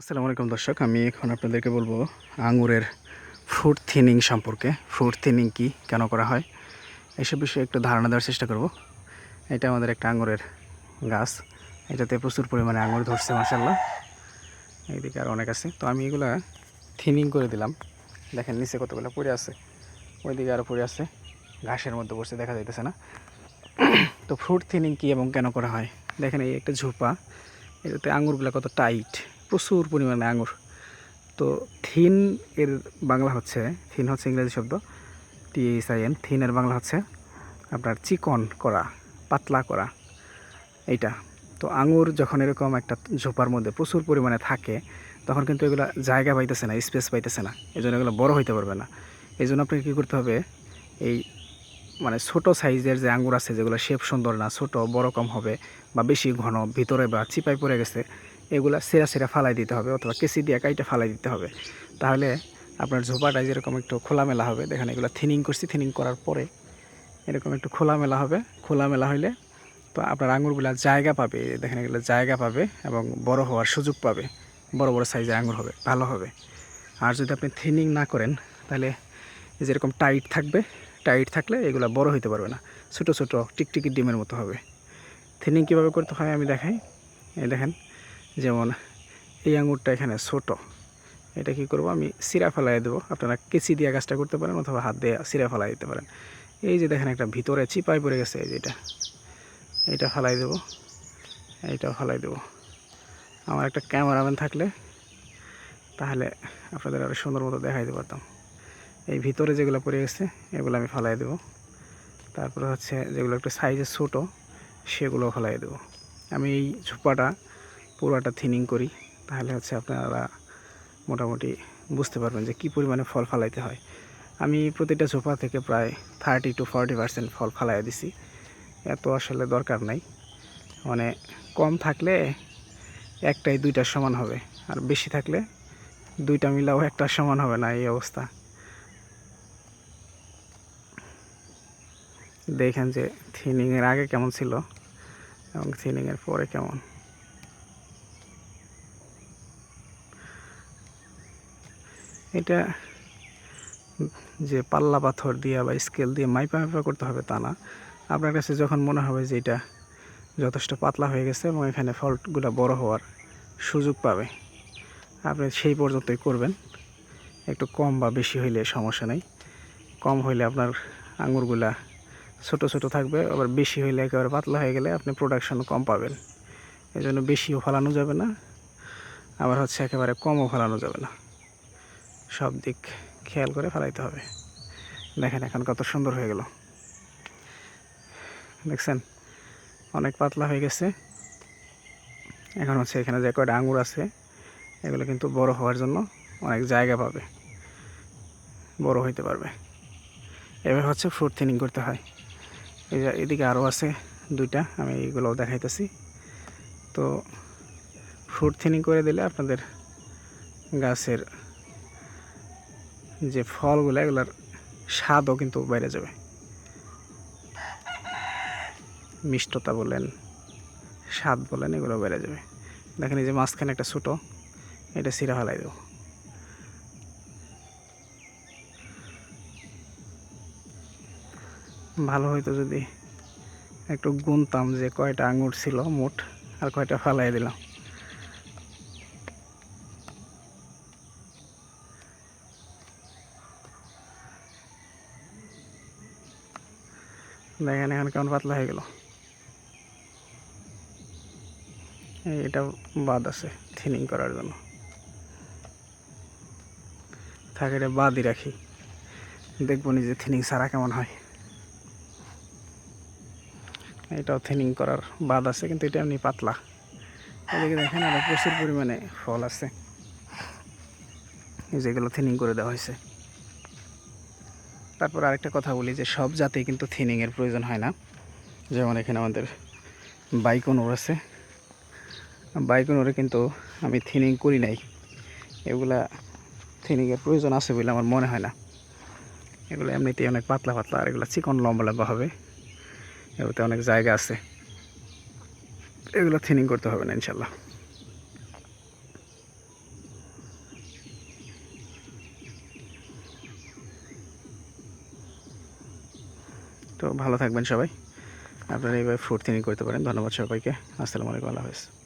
আসসালামু আলাইকুম দর্শক, আমি এখন আপনাদেরকে বলব আঙুরের ফ্রুট থিনিং সম্পর্কে। ফ্রুট থিনিং কি কেন করা হয়? এইসব বিষয়ে একটু ধারণা দেওয়ার চেষ্টা করব। এটা আমাদের একটা আঙুরের গাছ। এটাতে প্রচুর পরিমাণে আঙুর ধরছে মাসাল্লাহ এইদিকে আর অনেক আছে। তো আমি এগুলা থিনিং করে দিলাম। দেখেন, নিচে কতগুলো পড়ে আছে। ওইদিকে আরও পড়ে আছে। ঘাসের মধ্যে বসে দেখা যাইতেছে না। তো ফ্রুট থিনিং কি এবং কেন করা হয়? দেখেন, এই একটা ঝোপা। এটাতে আঙুরগুলো কত টাইট। প্রচুর পরিমাণে আঙুর তো থিন এর বাংলা হচ্ছে, থিন হচ্ছে ইংরেজি শব্দ টিএসআইএন থিনের বাংলা হচ্ছে আপনার চিকন করা, পাতলা করা, এইটা। তো আঙুর যখন এরকম একটা ঝোপার মধ্যে প্রচুর পরিমাণে থাকে, তখন কিন্তু এগুলো জায়গা পাইতেছে না, স্পেস পাইতেছে না এই জন্য এগুলো বড়ো হইতে পারবে না। এই জন্য আপনাকে কী করতে হবে, এই মানে ছোট সাইজের যে আঙ্গুর আছে, যেগুলো শেপ সুন্দর না, ছোট, বড় কম হবে বা বেশি ঘন, ভিতরে বা চিপাই পড়ে গেছে এগুলা সেরা সেরা ফালাই দিতে হবে অথবা কেসি দিয়ে কাইটা ফালাই দিতে হবে। তাহলে আপনার ঝোপাটা যেরকম একটু খোলামেলা হবে, দেখেন এগুলো থিনিং করছি, থিনিং করার পরে এরকম একটু খোলামেলা হবে। খোলামেলা হইলে তো আপনার আঙুরগুলা জায়গা পাবে, দেখেন এগুলো জায়গা পাবে এবং বড় হওয়ার সুযোগ পাবে। বড় বড় সাইজের আঙুর হবে, ভালো হবে। আর যদি আপনি থিনিং না করেন, তাহলে যেরকম টাইট থাকবে, টাইট থাকলে এগুলো বড় হইতে পারবে না। ছোটো ছোটো টিকটিকি ডিমের মতো হবে। থিনিং কীভাবে করতে হয় আমি দেখাই। এই দেখেন যেমন এই আঙুরটা এখানে ছোট। এটা কি করব আমি সিরা ফেলাই দেবো। আপনারা কেচি দিয়ে গাছটা করতে পারেন অথবা হাত দিয়ে সিরা ফেলাই দিতে পারেন। এই যে দেখেন একটা ভিতরে চিপাই পড়ে গেছে, এই যে এটা। এইটা ফেলাই দেবো। এইটাও ফেলাই দেবো। আমার একটা ক্যামেরাম্যান থাকলে তাহলে আপনাদের আরও সুন্দর মতো দেখাইতে পারতাম। এই ভিতরে যেগুলো পড়ে গেছে, এগুলো আমি ফেলাই দেবো। তারপরে হচ্ছে যেগুলো একটু সাইজে ছোটো সেগুলো ফেলাই দেবো। আমি এই ঝোপাটা পুরোটা থিনিং করি, তাহলে হচ্ছে আপনারা মোটামুটি বুঝতে পারবেন যে কী পরিমাণে ফল ফালাইতে হয়। আমি প্রতিটা ঝোপা থেকে প্রায় থার্টি টু ফর্টি পার্সেন্ট ফল ফালাই দিছি। এত আসলে দরকার নাই। মানে কম থাকলে একটাই দুইটার সমান হবে, আর বেশি থাকলে দুইটা মিলাও একটার সমান হবে না এই অবস্থা। দেখেন যে থিনিংয়ের আগে কেমন ছিল এবং থিনিংয়ের পরে কেমন। এটা যে পাল্লা পাথর দিয়ে বা স্কেল দিয়ে মাইপা মাইপা করতে হবে তা না। আপনার কাছে যখন মনে হবে যে এটা যথেষ্ট পাতলা হয়ে গেছে এবং এখানে ফলগুলো বড় হওয়ার সুযোগ পাবে, আপনি সেই পর্যন্তই করবেন। একটু কম বা বেশি হইলে সমস্যা নেই। কম হইলে আপনার আঙুরগুলা ছোট ছোট থাকবে, আবার বেশি হইলে একেবারে পাতলা হয়ে গেলে আপনি প্রোডাকশন কম পাবেন। এই জন্য বেশিও ফলানো যাবে না, আবার হচ্ছে একেবারে কমও ফলানো যাবে না। সব দিক খেয়াল করে ফেলাইতে হবে। দেখেন এখন কত সুন্দর হয়ে গেল। দেখছেন? অনেক পাতলা হয়ে গেছে। এখন হচ্ছে এখানে যে কয়টা আঙুর আছে, এগুলো কিন্তু বড় হওয়ার জন্য অনেক জায়গা পাবে। বড় হইতে পারবে। এবার হচ্ছে ফ্রুট থিনিং করতে হয়। এই যে এদিকে আরও আছে দুইটা, আমি এইগুলোও দেখাইতেছি। তো ফ্রুট থিনিং করে দিলে আপনাদের গাছের যে ফলগুলো, এগুলার স্বাদও কিন্তু বেড়ে যাবে। মিষ্টতা বলেন, স্বাদ বলেন, এগুলো বেড়ে যাবে। দেখেন এই যে মাঝখানে একটা ছোটো, এটা সিরা ফেলাই দেবো। ভালো হইতো যদি একটু গুনতাম যে কয়টা আঙুর ছিল মোট, আর কয়টা ফালাই দিলাম। দেখেন এখন কেমন পাতলা হয়ে গেল। এটা বাদ আছে থিনিং করার জন্য। থাকে, এটা বাদই রাখি। দেখব নিজে থিনিং ছাড়া কেমন হয়। এটাও থিনিং করার বাদ আছে, কিন্তু এটা এমনি পাতলা। এদিকে দেখেন আরও প্রচুর পরিমাণে ফল আছে। যেগুলো থিনিং করে দেওয়া হয়েছে। তারপর আরেকটা কথা বলি যে সব জাতেই কিন্তু থিনিংয়ের প্রয়োজন হয় না। যেমন এখানে আমাদের বাইকনোর আছে। বাইকনোরে কিন্তু আমি থিনিং করি নাই। এগুলা থিনিংয়ের প্রয়োজন আছে বলে আমার মনে হয় না। এগুলো এমনিতেই অনেক পাতলা পাতলা, আর এগুলো চিকন লম্বা লম্বা হবে। এগুলোতে অনেক জায়গা আছে। এগুলো থিনিং করতে হবে না, ইনশাল্লাহ। তো ভালো থাকবেন সবাই। আপনারা এইভাবে ফ্রুট থিনিং করতে পারেন। ধন্যবাদ সবাইকে। আসসালামু আলাইকুম। আল্লাহ হাফেজ।